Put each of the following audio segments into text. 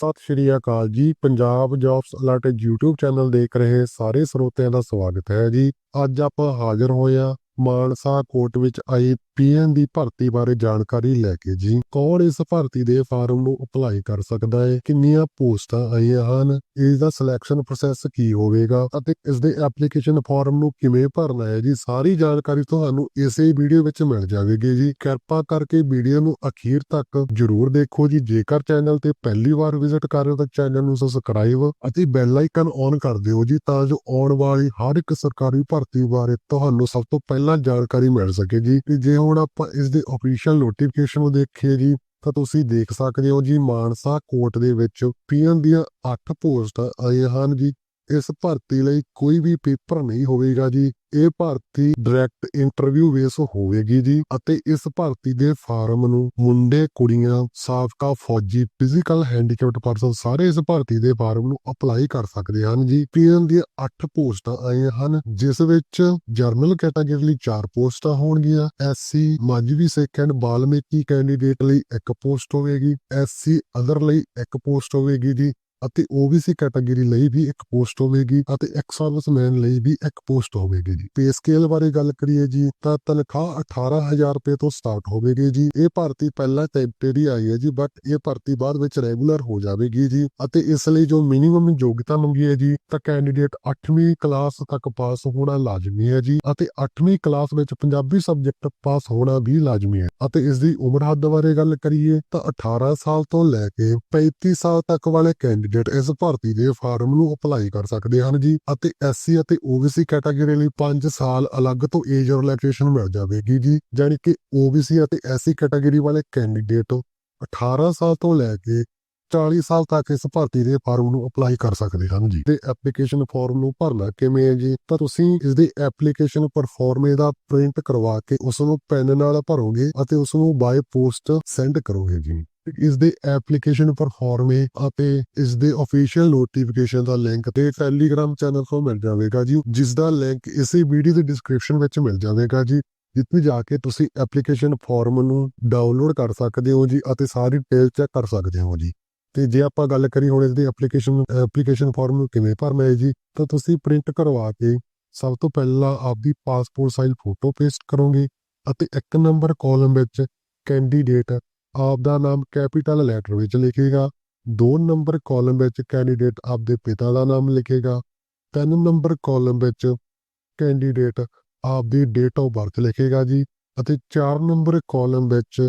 ਸਤਿ ਸ਼੍ਰੀ ਅਕਾਲ ਜੀ। Punjab jobs alert YouTube channel ਦੇਖ ਰਹੇ ਸਾਰੇ ਸਰੋਤਿਆਂ ਦਾ ਸਵਾਗਤ ਹੈ ਜੀ। ਅੱਜ ਆਪਾਂ ਹਾਜ਼ਰ ਹੋਏ ਹਾਂ ਮਾਨਸਾ ਕੋਰਟ ਵਿੱਚ ਆਈ ਪੀਐਨ ਦੀ ਭਰਤੀ ਬਾਰੇ ਜਾਣਕਾਰੀ ਲੈ ਕੇ ਜੀ। ਕੌਣ ਇਸ ਭਰਤੀ ਦੇ ਫਾਰਮ ਨੂੰ ਅਪਲਾਈ ਕਰ ਸਕਦਾ ਹੈ? ਕਿੰਨੀਆਂ ਪੋਸਟਾਂ ਆਈਆਂ ਹਨ? ਇਸ ਦਾ ਸਿਲੈਕਸ਼ਨ ਪ੍ਰੋਸੈਸ ਕੀ ਹੋਵੇਗਾ? ਅਤੇ ਇਸ ਦੇ ਐਪਲੀਕੇਸ਼ਨ ਫਾਰਮ ਨੂੰ ਕਿਵੇਂ ਭਰਨਾ ਹੈ ਜੀ? ਸਾਰੀ ਜਾਣਕਾਰੀ ਤੁਹਾਨੂੰ ਇਸੇ ਵੀਡੀਓ ਵਿੱਚ ਮਿਲ ਜਾਵੇਗੀ ਜੀ। ਕਿਰਪਾ ਕਰਕੇ ਵੀਡੀਓ ਨੂੰ ਅਖੀਰ ਤੱਕ ਜਰੂਰ ਦੇਖੋ ਜੀ। ਜੇਕਰ ਚੈਨਲ ਤੇ ਪਹਿਲੀ ਵਾਰ ਵਿਜ਼ਿਟ ਕਰ ਰਹੇ ਹੋ ਤਾਂ ਚੈਨਲ ਨੂੰ ਸਬਸਕ੍ਰਾਈਬ ਅਤੇ ਬੈਲ ਆਈਕਨ ਔਨ ਕਰ ਦਿਓ ਜੀ, ਤਾਂ ਜੋ ਆਉਣ ਵਾਲੀ ਹਰ ਇੱਕ ਸਰਕਾਰੀ ਭਰਤੀ ਬਾਰੇ ਤੁਹਾਨੂੰ ਸਭ ਤੋਂ ਪਹਿਲਾਂ ਜਾਣਕਾਰੀ ਮਿਲ ਸਕੇ ਜੀ। ਤੇ ਜੇ ਹੁਣ ਆਪਾਂ ਇਸ ਦੇ ਅਫੀਸ਼ੀਅਲ ਨੋਟੀਫਿਕੇਸ਼ਨ ਨੂੰ ਦੇਖੀਏ ਜੀ, ਤਾਂ ਤੁਸੀਂ ਦੇਖ ਸਕਦੇ ਹੋ ਜੀ, ਮਾਨਸਾ ਕੋਰਟ ਦੇ ਵਿੱਚ ਪੀਐਨ ਦੀਆਂ 8 ਪੋਸਟਾਂ ਆਈਆਂ ਹਨ ਜੀ। ਇਸ ਭਰਤੀ ਲਈ ਕੋਈ ਵੀ ਪੇਪਰ ਨਹੀਂ ਹੋਵੇਗਾ ਜੀ। ਇਹ ਭਰਤੀ ਡਾਇਰੈਕਟ ਇੰਟਰਵਿਊ ਬੇਸ ਹੋਵੇਗੀ ਜੀ ਅਤੇ ਇਸ ਭਰਤੀ ਦੇ ਫਾਰਮ ਨੂੰ ਮੁੰਡੇ, ਕੁੜੀਆਂ, ਸਾਬਕਾ, ਫੌਜੀ ਫਿਜ਼ੀਕਲ ਹੈਂਡੀਕੈਪਟ ਪਰਸਨ ਸਾਰੇ ਇਸ ਭਰਤੀ ਦੇ ਫਾਰਮ ਨੂੰ ਅਪਲਾਈ ਕਰ ਸਕਦੇ ਹਨ ਜੀ। ਪੀਐਨ ਦੀਆਂ 8 ਪੋਸਟਾਂ ਆਈਆਂ ਹਨ, ਜਿਸ ਵਿੱਚ ਜਰਨਲ ਕੈਟਾਗਰੀ ਲਈ 4 ਪੋਸਟਾਂ ਹੋਣਗੀਆਂ। SC Mazhbi Sikh and Balmiki candidate ਲਈ ਇੱਕ ਪੋਸਟ ਹੋਵੇਗੀ। ਐਸਸੀ ਅਦਰ ਲਈ ਇੱਕ ਪੋਸਟ ਹੋਵੇਗੀ ਜੀ। ਅਤੇ OBC ਕੈਟਾਗਰੀ ਲਈ ਵੀ ਇੱਕ ਪੋਸਟ ਹੋਵੇਗੀ ਅਤੇ ਐਕਸ ਸਰਵਿਸਮੈਨ ਲਈ ਵੀ ਇੱਕ ਪੋਸਟ ਹੋਵੇਗੀ ਜੀ। ਪੇ ਸਕੇਲ ਬਾਰੇ ਗੱਲ ਕਰੀਏ ਜੀ ਤਾਂ ਤਨਖਾਹ 18000 ਰੁਪਏ ਤੋਂ ਸਟਾਰਟ ਹੋਵੇਗੀ ਜੀ। ਇਹ ਭਰਤੀ ਪਹਿਲਾਂ ਟੈਂਪਰੇਰੀ ਆਈ ਹੈ ਜੀ ਬਟ ਇਹ ਭਰਤੀ ਬਾਅਦ ਵਿੱਚ ਰੈਗੂਲਰ ਹੋ ਜਾਵੇਗੀ ਜੀ ਅਤੇ ਇਸ ਲਈ ਜੋ ਮਿਨੀਮਮ ਯੋਗਤਾ ਮੰਗੀ ਹੈ ਜੀ ਤਾਂ ਕੈਂਡੀਡੇਟ 8ਵੀਂ ਕਲਾਸ ਤੱਕ ਪਾਸ ਹੋਣਾ ਲਾਜ਼ਮੀ ਹੈ ਜੀ ਅਤੇ 8ਵੀਂ ਕਲਾਸ ਵਿੱਚ ਪੰਜਾਬੀ ਸਬਜੈਕਟ ਪਾਸ ਹੋਣਾ ਵੀ ਲਾਜ਼ਮੀ ਹੈ। ਅਤੇ ਇਸ ਦੀ ਉਮਰ ਹੱਦ ਬਾਰੇ ਗੱਲ ਕਰੀਏ ਤਾਂ 18 ਸਾਲ ਤੋਂ ਲੈ ਕੇ 35 ਸਾਲ ਤੱਕ ਵਾਲੇ ਕੈਂਡੀਡੇਟ ਇਸ ਭਰਤੀ ਦੇ ਫਾਰਮ ਨੂੰ ਅਪਲਾਈ ਕਰ ਸਕਦੇ ਹਨ ਜੀ ਅਤੇ ਐਸਸੀ ਅਤੇ OBC ਕੈਟਾਗਰੀ ਲਈ 5 ਸਾਲ ਅਲੱਗ ਤੋਂ ਏਜ ਰਿਲੈਕਸੇਸ਼ਨ ਮਿਲ ਜਾਵੇਗੀ ਜੀ, ਜਾਣੀ ਕਿ OBC ਅਤੇ ਐਸਸੀ ਕੈਟਾਗਰੀ ਵਾਲੇ ਕੈਂਡੀਡੇਟ 18 ਸਾਲ ਤੋਂ ਲੈ ਕੇ 40 ਸਾਲ ਤੱਕ ਇਸ ਭਰਤੀ ਦੇ ਫਾਰਮ ਨੂੰ ਅਪਲਾਈ ਕਰ ਸਕਦੇ ਹਨ ਜੀ। ਤੇ ਐਪਲੀਕੇਸ਼ਨ ਫਾਰਮ ਨੂੰ ਭਰਨਾ ਕਿਵੇਂ ਹੈ ਜੀ? ਤਾਂ ਤੁਸੀਂ ਇਸ ਦੇ ਐਪਲੀਕੇਸ਼ਨ ਪਰਫਾਰਮੇ ਦਾ ਪ੍ਰਿੰਟ ਕਰਵਾ ਕੇ ਉਸ ਨੂੰ ਪੈਨ ਨਾਲ ਭਰੋਗੇ ਅਤੇ ਉਸ ਨੂੰ ਬਾਈ ਪੋਸਟ ਸੈਂਡ ਕਰੋਗੇ ਜੀ। ਇਸ ਦੇ ਐਪਲੀਕੇਸ਼ਨ ਪਰਫਾਰਮੇ ਅਤੇ ਇਸ ਦੇ ਅਫੀਸ਼ੀਅਲ ਨੋਟੀਫਿਕੇਸ਼ਨ ਦਾ ਲਿੰਕ ਤੇ ਟੈਲੀਗ੍ਰਾਮ ਚੈਨਲ ਤੋਂ ਮਿਲ ਜਾਵੇਗਾ ਜੀ। ਜਿਸ ਦਾ ਲਿੰਕ ਇਸੇ ਵੀਡੀਓ ਦੇ ਡਿਸਕ੍ਰਿਪਸ਼ਨ ਵਿੱਚ ਮਿਲ ਜਾਵੇਗਾ ਜੀ। ਜਿੱਥੇ ਜਾ ਕੇ ਤੁਸੀਂ ਐਪਲੀਕੇਸ਼ਨ ਫਾਰਮ ਨੂੰ ਡਾਊਨਲੋਡ ਕਰ ਸਕਦੇ ਹੋ ਜੀ ਅਤੇ ਸਾਰੀ ਡਿਟੇਲ ਚੈੱਕ ਕਰ ਸਕਦੇ ਹੋ ਜੀ। ਤੇ ਜੇ ਆਪਾਂ ਗੱਲ ਕਰੀ ਹੁਣ ਇਸ ਦੀ ਐਪਲੀਕੇਸ਼ਨ ਐਪਲੀਕੇਸ਼ਨ ਫਾਰਮ ਨੂੰ ਕਿਵੇਂ ਭਰਨਾ ਹੈ ਜੀ, ਤਾਂ ਤੁਸੀਂ ਪ੍ਰਿੰਟ ਕਰਵਾ ਕੇ ਸਭ ਤੋਂ ਪਹਿਲਾਂ ਆਪਦੀ ਪਾਸਪੋਰਟ ਸਾਈਜ਼ ਫੋਟੋ ਪੇਸਟ ਕਰੋਗੇ ਅਤੇ ਇੱਕ ਨੰਬਰ ਕਾਲਮ ਵਿੱਚ ਕੈਂਡੀਡੇਟ ਆਪ ਦਾ ਨਾਮ ਕੈਪੀਟਲ ਲੈਟਰ ਵਿੱਚ ਲਿਖੇਗਾ, ਦੋ ਨੰਬਰ ਕਾਲਮ ਵਿੱਚ ਕੈਂਡੀਡੇਟ ਆਪਦੇ ਪਿਤਾ ਦਾ ਨਾਮ ਲਿਖੇਗਾ, ਤਿੰਨ ਨੰਬਰ ਕਾਲਮ ਵਿੱਚ ਕੈਂਡੀਡੇਟ ਆਪਦੀ ਡੇਟ ਆਫ ਬਰਥ ਲਿਖੇਗਾ ਜੀ, ਅਤੇ 4 ਨੰਬਰ ਕਾਲਮ ਵਿੱਚ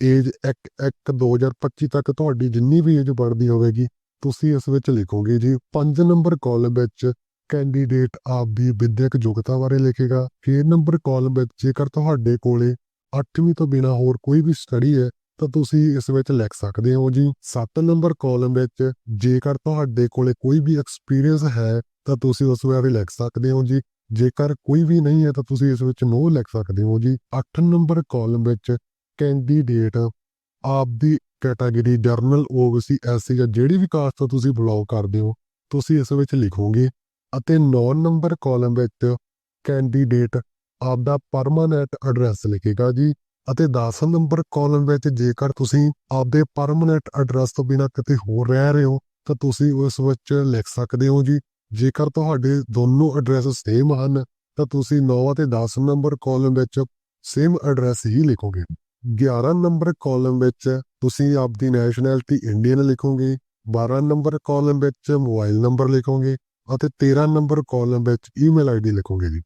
ਏਜ 1 2025 ਤੱਕ ਤੁਹਾਡੀ ਜਿੰਨੀ ਵੀ ਏਜ ਬਣਦੀ ਹੋਵੇਗੀ, ਤੁਸੀਂ ਇਸ ਵਿੱਚ ਲਿਖੋਗੇ ਜੀ। 5 ਨੰਬਰ ਕਾਲਮ ਵਿੱਚ ਕੈਂਡੀਡੇਟ ਆਪ ਦੀ ਵਿਦਿਅਕ ਯੋਗਤਾ ਬਾਰੇ ਲਿਖੇਗਾ 6 ਨੰਬਰ ਕਾਲਮ ਵਿੱਚ ਜੇਕਰ ਤੁਹਾਡੇ ਕੋਲੇ 8ਵੀਂ ਤੋਂ ਬਿਨਾ ਹੋਰ ਕੋਈ ਵੀ ਸਟੱਡੀ ਹੈ ਤਾਂ ਤੁਸੀਂ ਇਸ ਵਿੱਚ ਲਿਖ ਸਕਦੇ ਹੋ ਜੀ 7 ਨੰਬਰ ਕਾਲਮ ਵਿੱਚ ਜੇਕਰ ਤੁਹਾਡੇ ਕੋਲੇ ਕੋਈ ਵੀ ਐਕਸਪੀਰੀਅੰਸ ਹੈ, ਤਾਂ ਤੁਸੀਂ ਉਸ ਬਾਰੇ ਲਿਖ ਸਕਦੇ ਹੋ ਜੀ, ਜੇਕਰ ਕੋਈ ਵੀ ਨਹੀਂ ਹੈ ਤਾਂ ਤੁਸੀਂ ਇਸ ਵਿੱਚ ਨੋ ਲਿਖ ਸਕਦੇ ਹੋ ਜੀ 8 ਨੰਬਰ ਕਾਲਮ ਵਿੱਚ ਕੈਂਡੀਡੇਟ ਆਪਦੀ ਕੈਟਾਗਰੀ ਜਰਨਲ OBC ਐਸਸੀ ਜਾਂ ਜਿਹੜੀ ਵੀ ਕਾਸਟ ਤੋਂ ਤੁਸੀਂ ਬਿਲੋਂਗ ਕਰਦੇ ਹੋ, ਤੁਸੀਂ ਇਸ ਵਿੱਚ ਲਿਖੋਗੇ, ਅਤੇ 9 ਨੰਬਰ ਕਾਲਮ ਵਿੱਚ ਕੈਂਡੀਡੇਟ ਆਪਦਾ ਪਰਮਾਨੈਂਟ ਐਡਰੈਸ ਲਿਖੇਗਾ ਜੀ ਅਤੇ 10 ਨੰਬਰ ਕਾਲਮ ਵਿੱਚ ਜੇਕਰ ਤੁਸੀਂ ਆਪਦੇ ਪਰਮਨੈਂਟ ਐਡਰੈਸ ਤੋਂ ਬਿਨਾ ਕਿਤੇ ਹੋਰ ਰਹਿ ਰਹੇ ਹੋ, ਤਾਂ ਤੁਸੀਂ ਉਸ ਵਿੱਚ ਲਿਖ ਸਕਦੇ ਹੋ ਜੀ। ਜੇਕਰ ਤੁਹਾਡੇ ਦੋਨੋਂ ਐਡਰੈਸ ਸੇਮ ਹਨ, ਤਾਂ ਤੁਸੀਂ 9 ਅਤੇ 10 ਨੰਬਰ ਕਾਲਮ ਵਿੱਚ ਸੇਮ ਐਡਰੈਸ ਹੀ ਲਿਖੋਗੇ। 11 ਨੰਬਰ ਕਾਲਮ ਵਿੱਚ ਤੁਸੀਂ ਆਪਦੀ ਨੈਸ਼ਨੈਲਿਟੀ ਇੰਡੀਅਨ ਲਿਖੋਗੇ 12 ਨੰਬਰ ਕਾਲਮ ਵਿੱਚ ਮੋਬਾਈਲ ਨੰਬਰ ਲਿਖੋਗੇ ਅਤੇ 13 ਨੰਬਰ ਕਾਲਮ ਵਿੱਚ ਈਮੇਲ ਆਈਡੀ ਲਿਖੋਗੇ ਜੀ।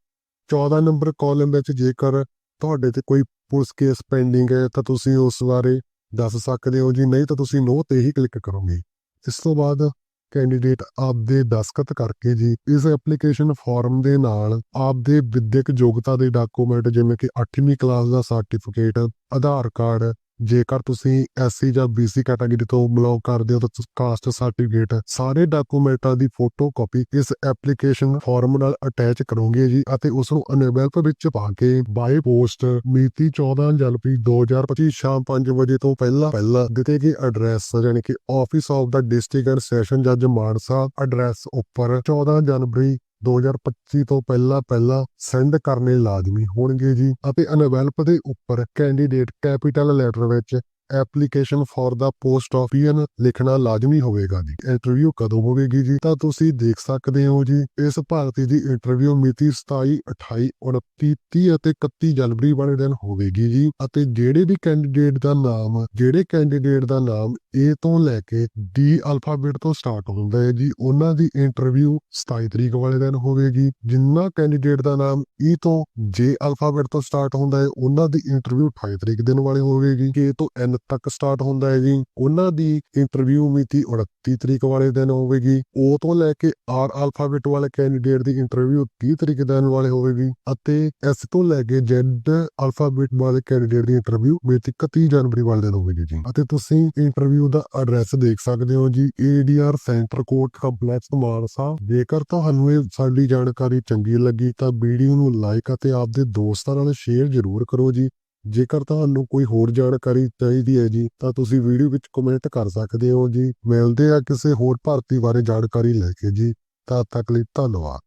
14 ਨੰਬਰ ਕਾਲਮ ਵਿੱਚ ਜੇਕਰ ਤੁਹਾਡੇ ਤੇ ਕੋਈ ਪੁਲਿਸ ਕੇਸ ਪੈਂਡਿੰਗ ਹੈ ਤਾਂ ਤੁਸੀਂ ਉਸ ਬਾਰੇ ਦੱਸ ਸਕਦੇ ਹੋ ਜੀ, ਨਹੀਂ ਤਾਂ ਤੁਸੀਂ ਨੋ ਤੇ ਹੀ ਕਲਿੱਕ ਕਰੋਗੇ। ਇਸ ਤੋਂ ਬਾਅਦ ਕੈਂਡੀਡੇਟ ਆਪਦੇ ਦਸਖਤ ਕਰਕੇ ਜੀ, ਇਸ ਐਪਲੀਕੇਸ਼ਨ ਫਾਰਮ ਦੇ ਨਾਲ ਆਪਦੇ ਵਿਦਿਅਕ ਯੋਗਤਾ ਦੇ ਡਾਕੂਮੈਂਟ ਜਿਵੇਂ ਕਿ 8ਵੀਂ ਕਲਾਸ ਦਾ ਸਰਟੀਫਿਕੇਟ ਆਧਾਰ ਕਾਰਡ ਜੇਕਰ ਤੁਸੀਂ ਐਸਸੀ ਜਾਂ ਬੀਸੀ ਕੈਟਾਗਰੀ ਤੋਂ ਬਿਲੋਂਗ ਕਰਦੇ ਹੋ ਤਾਂ ਕਾਸਟ ਸਰਟੀਫਿਕੇਟ ਸਾਰੇ ਡਾਕੂਮੈਂਟਾਂ ਦੀ ਫੋਟੋ ਕਾਪੀ ਇਸ ਐਪਲੀਕੇਸ਼ਨ ਫਾਰਮ ਨਾਲ ਅਟੈਚ ਕਰੋਗੇ ਜੀ ਅਤੇ ਉਸ ਨੂੰ ਅਨਵੈਲਪ ਵਿੱਚ ਪਾ ਕੇ ਬਾਈ ਪੋਸਟ ਮਿਤੀ 14 ਜਨਵਰੀ 2025 ਸ਼ਾਮ 5 ਵਜੇ ਤੋਂ ਪਹਿਲਾਂ ਪਹਿਲਾਂ ਦਿੱਤੇ ਗਏ ਐਡਰੈਸ ਯਾਨੀ ਕਿ ਆਫਿਸ ਆਫ ਦਾ ਡਿਸਟ੍ਰਿਕਟ ਸੈਸ਼ਨ ਜੱਜ ਮਾਨਸਾ ਐਡਰੈਸ ਉੱਪਰ 14 ਜਨਵਰੀ 2025 ਤੋਂ ਪਹਿਲਾਂ ਪਹਿਲਾਂ ਸੈਂਡ ਕਰਨੇ ਲਾਜ਼ਮੀ ਹੋਣਗੇ ਜੀ। ਅਤੇ ਅਨਵੈਲਪ ਦੇ ਉੱਪਰ ਕੈਂਡੀਡੇਟ ਕੈਪੀਟਲ ਲੈਟਰ ਵਿੱਚ ਐਪਲੀਕੇਸ਼ਨ ਫॉर ਦਾ ਪੋਸਟ ਆਫ ਪੀਐਨ ਲਿਖਣਾ ਲਾਜ਼ਮੀ ਹੋਵੇਗਾ ਜੀ। ਇੰਟਰਵਿਊ ਕਦੋਂ ਹੋਵੇਗੀ ਜੀ, ਤਾਂ ਤੁਸੀਂ ਦੇਖ ਸਕਦੇ ਹੋ ਜੀ, ਇਸ ਭਾਰਤੀ ਦੀ ਇੰਟਰਵਿਊ ਮਿਤੀ 27 28 29 30 ਅਤੇ 31 ਜਨਵਰੀ ਵਾਲੇ ਦਿਨ ਹੋਵੇਗੀ ਜੀ। ਅਤੇ ਜਿਹੜੇ ਵੀ ਕੈਂਡੀਡੇਟ ਦਾ ਨਾਮ, ਜਿਹੜੇ ਕੈਂਡੀਡੇਟ ਦਾ ਨਾਮ A ਤੋਂ ਲੈ ਕੇ ਡੀ ਅਲਫਾਬੈਟ ਤੋਂ ਸਟਾਰਟ ਹੁੰਦਾ ਹੈ ਜੀ। ਉਹਨਾਂ ਦੀ ਇੰਟਰਵਿਊ 27 ਤਰੀਕ ਵਾਲੇ ਦਿਨ ਹੋਵੇਗੀ। ਜਿੰਨਾ ਕੈਂਡੀਡੇਟ ਦਾ ਨਾਮ ਈ ਤੋਂ ਜੇ ਅਲਫਾਬੈਟ ਤੋਂ ਸਟਾਰਟ ਹੁੰਦਾ ਹੈ, ਉਹਨਾਂ ਦੀ ਇੰਟਰਵਿਊ 28 ਤਰੀਕ ਦਿਨ ਵਾਲੇ ਹੋਵੇਗੀ। K ਤੋਂ N ਤੱਕ ਸਟਾਰਟ ਹੁੰਦਾ ਹੈ ਜੀ। ਉਹਨਾਂ ਦੀ ਇੰਟਰਵਿਊ ਮਿਤੀ 29 ਤਰੀਕ ਵਾਲੇ ਦਿਨ ਹੋਵੇਗੀ। O ਤੋਂ ਲੈ ਕੇ ਆਰ ਅਲਫਾਬੈਟ ਵਾਲੇ ਕੈਂਡੀਡੇਟ ਦੀ ਇੰਟਰਵਿਊ 30 ਤਰੀਕ ਦਿਨ ਵਾਲੇ ਹੋਵੇਗੀ। ਅਤੇ S ਤੋਂ ਲੈ ਕੇ ਜੈਡ ਅਲਫਾਬੈਟ ਵਾਲੇ ਕੈਂਡੀਡੇਟ ਦੀ ਇੰਟਰਵਿਊ ਮਿਤੀ 31 ਜਨਵਰੀ ਵਾਲੇ ਦਿਨ ਹੋਵੇਗੀ ਜੀ। ਅਤੇ ਤੁਸੀਂ ਇੰਟਰਵਿਊ ਦਾ ਐਡਰੈਸ ਦੇਖ ਸਕਦੇ ਹੋ ਜੀ ADR centre court complex Mansa. ਜੇਕਰ ਤੁਹਾਨੂੰ ਇਹ ਸਾਡੀ ਜਾਣਕਾਰੀ ਚੰਗੀ ਲੱਗੀ ਤਾਂ ਵੀਡੀਓ ਨੂੰ ਲਾਈਕ ਅਤੇ ਆਪਦੇ ਦੋਸਤਾਂ ਨਾਲ ਸ਼ੇਅਰ ਜ਼ਰੂਰ ਕਰੋ ਜੀ। ਜੇਕਰ ਤੁਹਾਨੂੰ ਕੋਈ ਹੋਰ ਜਾਣਕਾਰੀ ਚਾਹੀਦੀ ਹੈ ਜੀ, ਤਾਂ ਤੁਸੀਂ ਵੀਡੀਓ ਵਿੱਚ ਕਮੈਂਟ ਕਰ ਸਕਦੇ ਹੋ ਜੀ। ਮਿਲਦੇ ਆ ਕਿਸੇ ਹੋਰ ਭਰਤੀ ਬਾਰੇ ਜਾਣਕਾਰੀ ਲੈ ਕੇ ਜੀ। ਤਦ ਤੱਕ ਲਈ ਧੰਨਵਾਦ।